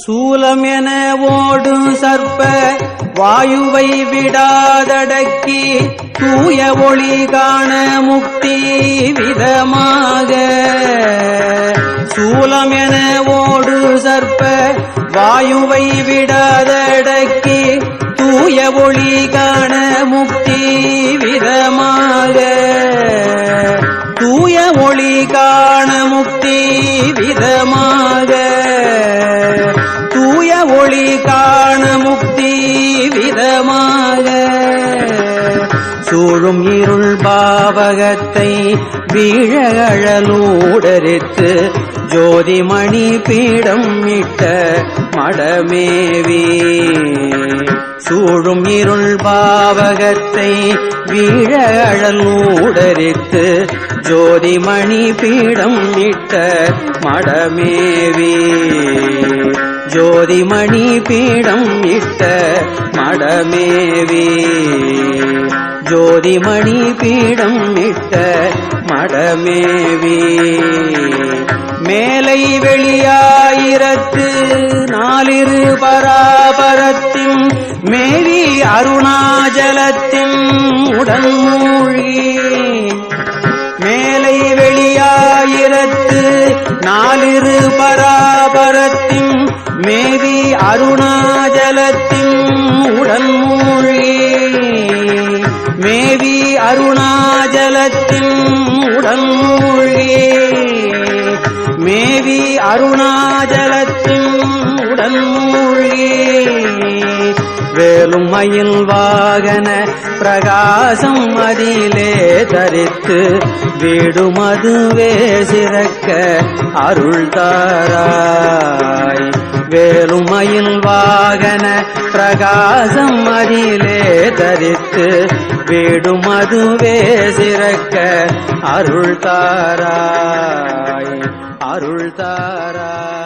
சூலம் என ஓடும் சர்ப்ப வாயுவை விடாதடக்கி தூய ஒளி காண முக்தி விதமாக. சூலம் என ஓடு சர்ப்ப வாயுவை விடாதடக்கி தூய ஒளி காண முக்தி விதமாக. தூய ஒளி காண முக்தி விதமாக. விதமாக சூழும் இருள் பாவகத்தை வீழகழலூடரித்து ஜோதிமணி பீடம் இட்ட மடமேவி. சூழும் இருள் பாவகத்தை வீழகழலூடரித்து ஜோதிமணி பீடம் இட்ட மடமேவி. ஜோதிமணி பீடம் இட்ட மடமேவி. ஜோதிமணி பீடம் இட்ட மடமேவி. மேலை வெளியாயிரத்து நாலிரு பராபரத்தின் மேவி அருணாஜலத்தின் உடல் மூழ்கி மேலை வெளியாயிரத்து நாலிரு பராபரத்தின் மேவி அருணாஜலத்தின் உடல் மூழ்கி மேவி அருணாஜலத்தின் உடல் மூழ்கி மேவி அருணாஜலத்தின் உடல் மூழ்கி வேலும் மயில் வாகன பிரகாசம் அதிலே தரித்து வீடுமதுவே சிறக்க அருள் தாரா பிரகாசம் அதிலே தரித்து வீடும் அதுவே சிறக்க அருள் தாராய் அருள் தாராய்.